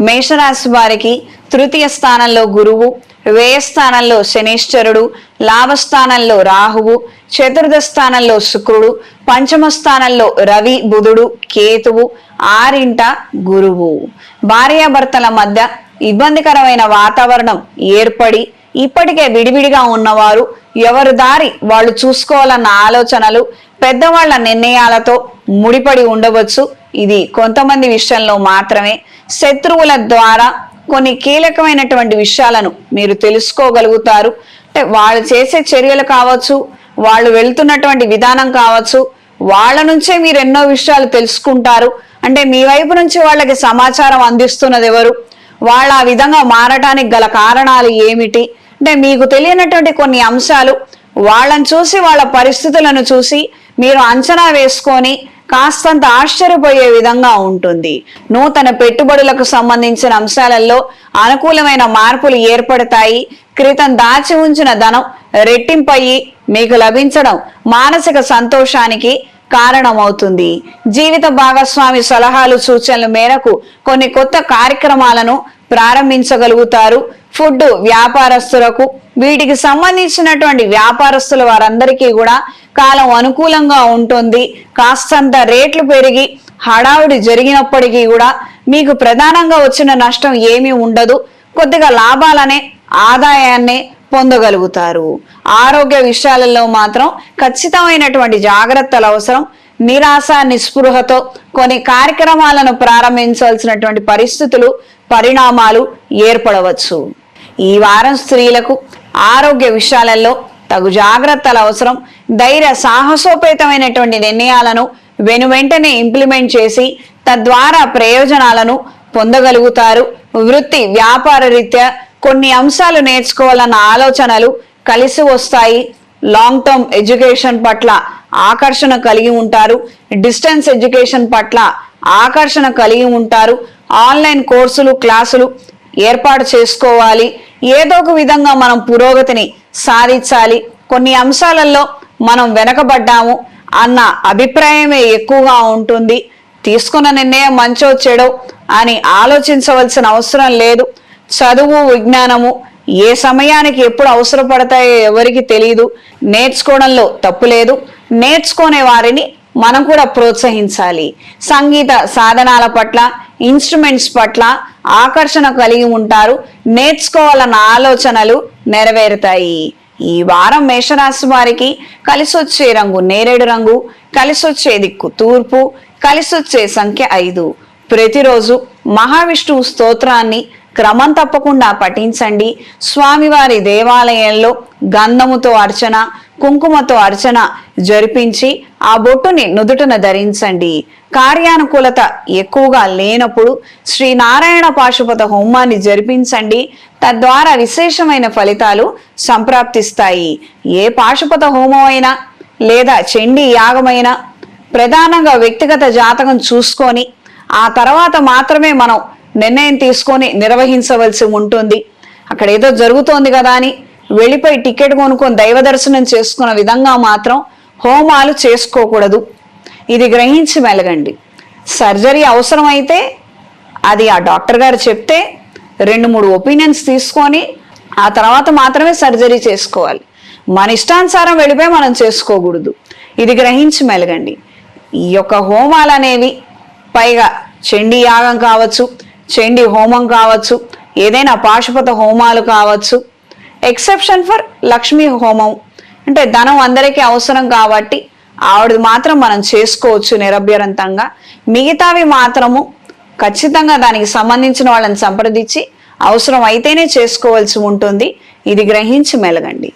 మేషరాశి వారికి తృతీయ స్థానంలో గురువు వ్యయస్థానంలో స్థానంలో లాభస్థానంలో రాహువు చతుర్థ స్థానంలో శుక్రుడు పంచమ స్థానంలో రవి బుధుడు కేతువు ఆరింట గురువు. భార్యాభర్తల మధ్య ఇబ్బందికరమైన వాతావరణం ఏర్పడి ఇప్పటికే విడివిడిగా ఉన్నవారు ఎవరు దారి వాళ్ళు చూసుకోవాలన్న ఆలోచనలు పెద్దవాళ్ళ నిర్ణయాలతో ముడిపడి ఉండవచ్చు. ఇది కొంతమంది విషయంలో మాత్రమే. శత్రువుల ద్వారా కొన్ని కీలకమైనటువంటి విషయాలను మీరు తెలుసుకోగలుగుతారు. అంటే వాళ్ళు చేసే చర్యలు కావచ్చు వాళ్ళు వెళ్తున్నటువంటి విధానం కావచ్చు వాళ్ళ నుంచే మీరు ఎన్నో విషయాలు తెలుసుకుంటారు. అంటే మీ వైపు నుంచి వాళ్ళకి సమాచారం అందిస్తున్నది ఎవరు? వాళ్ళ ఆ విధంగా మారటానికి గల కారణాలు ఏమిటి? అంటే మీకు తెలియనటువంటి కొన్ని అంశాలు వాళ్ళని చూసి వాళ్ళ పరిస్థితులను చూసి మీరు అంచనా వేసుకొని కాస్తంత ఆశ్చర్యపోయే విధంగా ఉంటుంది. నూతన పెట్టుబడులకు సంబంధించిన అంశాలలో అనుకూలమైన మార్పులు ఏర్పడతాయి. క్రితం దాచి ఉంచిన ధనం రెట్టింపయ్యి మీకు లభించడం మానసిక సంతోషానికి కారణమవుతుంది. జీవిత భాగస్వామి సలహాలు సూచనల మేరకు కొన్ని కొత్త కార్యక్రమాలను ప్రారంభించగలుగుతారు. ఫుడ్ వ్యాపారస్తులకు వీటికి సంబంధించినటువంటి వ్యాపారస్తులు వారందరికీ కూడా కాలం అనుకూలంగా ఉంటుంది. కాస్తంత రేట్లు పెరిగి హడావుడి జరిగినప్పటికీ కూడా మీకు ప్రధానంగా వచ్చిన నష్టం ఏమీ ఉండదు. కొద్దిగా లాభాలనే ఆదాయాన్నే పొందగలుగుతారు. ఆరోగ్య విషయాలలో మాత్రం ఖచ్చితమైనటువంటి జాగ్రత్తలు అవసరం. నిరాశ నిస్పృహతో కొన్ని కార్యక్రమాలను ప్రారంభించాల్సినటువంటి పరిస్థితులు పరిణామాలు ఏర్పడవచ్చు. ఈ వారం స్త్రీలకు ఆరోగ్య విషయాలలో తగు జాగ్రత్తల అవసరం ధైర్య సాహసోపేతమైనటువంటి నిర్ణయాలను వెను వెంటనే ఇంప్లిమెంట్ చేసి తద్వారా ప్రయోజనాలను పొందగలుగుతారు. వృత్తి వ్యాపార రీత్యా కొన్ని అంశాలు నేర్చుకోవాలన్న ఆలోచనలు కలిసి వస్తాయి. లాంగ్ టర్మ్ ఎడ్యుకేషన్ పట్ల ఆకర్షణ కలిగి ఉంటారు. డిస్టెన్స్ ఎడ్యుకేషన్ పట్ల ఆకర్షణ కలిగి ఉంటారు. ఆన్లైన్ కోర్సులు క్లాసులు ఏర్పాటు చేసుకోవాలి. ఏదో ఒక విధంగా మనం పురోగతిని సాధించాలి. కొన్ని అంశాలలో మనం వెనకబడ్డాము అన్న అభిప్రాయమే ఎక్కువగా ఉంటుంది. తీసుకున్న నిర్ణయం మంచో చెడో అని ఆలోచించవలసిన అవసరం లేదు. చదువు విజ్ఞానము ఏ సమయానికి ఎప్పుడు అవసరపడతాయో ఎవరికి తెలియదు నేర్చుకోవడంలో తప్పు లేదు. నేర్చుకునే వారిని మనం కూడా ప్రోత్సహించాలి. సంగీత సాధనాల పట్ల ఇన్స్ట్రుమెంట్స్ పట్ల ఆకర్షణ కలిగి ఉంటారు. నేర్చుకోవాలన్న ఆలోచనలు నెరవేరుతాయి. ఈ వారం మేషరాశి వారికి కలిసొచ్చే రంగు నేరేడు రంగు కలిసొచ్చే దిక్కు తూర్పు కలిసొచ్చే సంఖ్య ఐదు. ప్రతిరోజు మహావిష్ణువు స్తోత్రాన్ని క్రమం తప్పకుండా పఠించండి. స్వామివారి దేవాలయంలో గంధముతో అర్చన కుంకుమతో అర్చన జరిపించి ఆ బొట్టుని నుదుటన ధరించండి. కార్యానుకూలత ఎక్కువగా లేనప్పుడు శ్రీ నారాయణ పాశుపత హోమాన్ని జరిపించండి. తద్వారా విశేషమైన ఫలితాలు సంప్రాప్తిస్తాయి. ఏ పాశుపత హోమం లేదా చండీ యాగమైనా ప్రధానంగా వ్యక్తిగత జాతకం చూసుకొని ఆ తర్వాత మాత్రమే మనం నిర్ణయం తీసుకొని నిర్వహించవలసి ఉంటుంది. అక్కడ ఏదో జరుగుతోంది కదా అని వెళ్ళిపోయి టికెట్ కొనుక్కొని దైవ దర్శనం చేసుకున్న విధంగా మాత్రం హోమాలు చేసుకోకూడదు. ఇది గ్రహించి మెలగండి. సర్జరీ అవసరమైతే అది ఆ డాక్టర్ గారు చెప్తే రెండు మూడు ఒపీనియన్స్ తీసుకొని ఆ తర్వాత మాత్రమే సర్జరీ చేసుకోవాలి. మన ఇష్టానుసారం వెళ్ళిపోయి మనం చేసుకోకూడదు. ఇది గ్రహించి మెలగండి. ఈ యొక్క హోమాలు అనేవి పైగా చండీ యాగం కావచ్చు చెండి హోమం కావచ్చు ఏదైనా పాశుపత హోమాలు కావచ్చు. ఎక్సెప్షన్ ఫర్ లక్ష్మీ హోమం. అంటే ధనం అందరికీ అవసరం కాబట్టి ఆవిడది మాత్రం మనం చేసుకోవచ్చు నిరభ్యరంతంగా. మిగతావి మాత్రము ఖచ్చితంగా దానికి సంబంధించిన వాళ్ళని సంప్రదించి అవసరం అయితేనే చేసుకోవాల్సి ఉంటుంది. ఇది గ్రహించి మెలగండి.